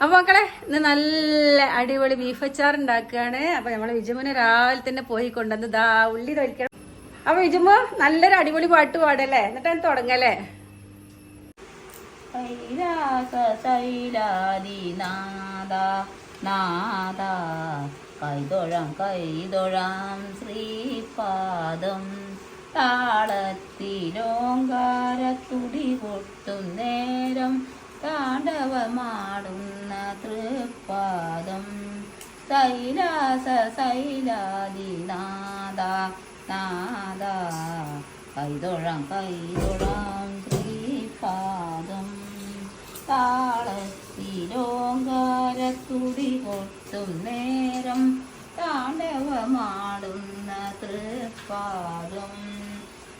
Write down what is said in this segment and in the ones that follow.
അപ്പൊ മക്കളെ ഇന്ന് നല്ല അടിപൊളി ബീഫ് അച്ചാർ ഉണ്ടാക്കുകയാണ് അപ്പൊ നമ്മൾ വിജുമോനെ രാവിലെ തന്നെ പോയി കൊണ്ടുവന്ന് ദാ ഉള്ളി കഴിക്കണം അപ്പൊ വിജുമോ നല്ലൊരു അടിപൊളി പാട്ട് പാടല്ലേ? തുടങ്ങല്ലേ? ശൈലാദി നാദ നാദ കൈതൊഴാം കൈതൊഴാം ശ്രീപാദം. താളത്തിലോങ്കാരത്തുടി പൊട്ടും നേരം താണ്ഡവമാടുന്ന തൃപ്പാദം ശൈലാസ സൈലാദിനാദ നാദ നാദ കൈതൊഴാം കൈതൊഴാം ശ്രീപാദം. താളത്തിലോങ്കാരത്തുടി കൊട്ടും നേരം താണ്ഡവമാടുന്ന തൃപാദം.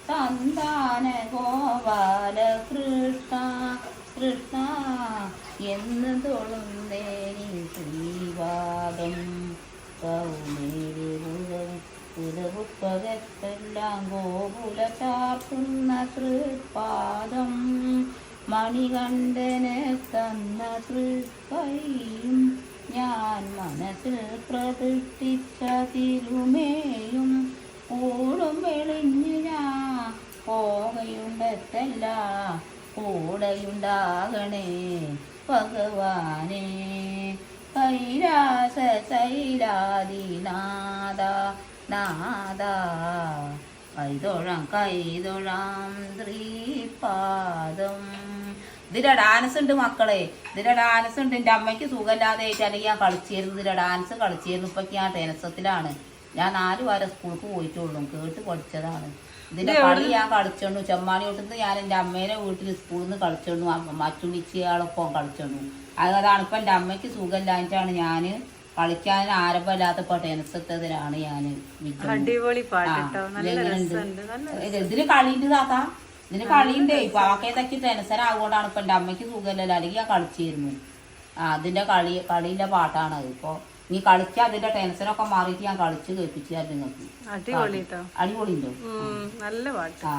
സന്താന ഗോപാല കൃഷ്ണ കൃഷ്ണ എന്ന് പുലവുപ്പകത്തെല്ലാം ഗോകുല ചാർത്തുന്ന തൃപ്പാദം. മണികണ്ഠന് തന്ന തൃക്കൈയും ഞാൻ മനസ്സിൽ പ്രതിഷ്ഠിച്ച തിരുമേയും കൂടും വെളിഞ്ഞു ഞാൻ പോകയുണ്ടെത്തല്ല കൂടെയുണ്ടാകണേ. ഭഗവാനെ കൈലാസ ശൈലാദിനാഥ നാഥ. കൈതൊഴാം കൈതൊഴാം ശ്രീപാദം. ഇതിലെ ഡാൻസ് ഉണ്ട് മക്കളെ. ഇതിലെ ഡാൻസ് ഉണ്ട്. എന്റെ അമ്മയ്ക്ക് സുഖമില്ലാതെ ആയിട്ടല്ലെങ്കിൽ ഞാൻ കളിച്ചിരുന്നു. ഇതിലെ ഡാൻസ് കളിച്ചിരുന്നു. ഇപ്പൊ ഞാൻ ടെനസത്തിലാണ് ഞാൻ നാല് വാരം സ്കൂൾക്ക് പോയിട്ടുള്ളൂ. കേട്ട് പഠിച്ചതാണ്. ഇതിന്റെ കളി ഞാൻ കളിച്ചോണ്ടു ചെമ്മാണി തൊട്ടുന്ന് ഞാൻ എന്റെ അമ്മേനെ വീട്ടിൽ സ്കൂളിൽ നിന്ന് കളിച്ചോണ്ടു മറ്റുമിച്ചിയാളൊപ്പം കളിച്ചോണ്ടു അതാണ് ഇപ്പൊ എന്റെ അമ്മയ്ക്ക് സുഖമില്ലാഞ്ഞിട്ടാണ് ഞാൻ കളിക്കാൻ ആരംഭമില്ലാത്തപ്പോ ടെൻസത്തതിലാണ് ഞാൻ അടിപൊളി ഇതിന് കളിയുണ്ട് താത്ത. ഇതിന് കളിയുണ്ട്. ഇപ്പൊ ആക്കേതൊക്കെ ആകുകൊണ്ടാണ് ഇപ്പൊ എന്റെ അമ്മയ്ക്ക് സുഖമില്ലല്ലോ. അല്ലെങ്കിൽ ഞാൻ കളിച്ചിരുന്നു. ആ അതിന്റെ കളി കളിയിലെ പാട്ടാണ് അത് ഇപ്പൊ നീ കളിച്ചാ അതിന്റെ ടെൻഷനൊക്കെ മാറിയിട്ട് ഞാൻ കളിച്ച് കേൾപ്പിച്ചു നിങ്ങൾക്ക് അടിപൊളി അടിപൊളിയുണ്ടോ? നല്ല പാട്ട്. ആ.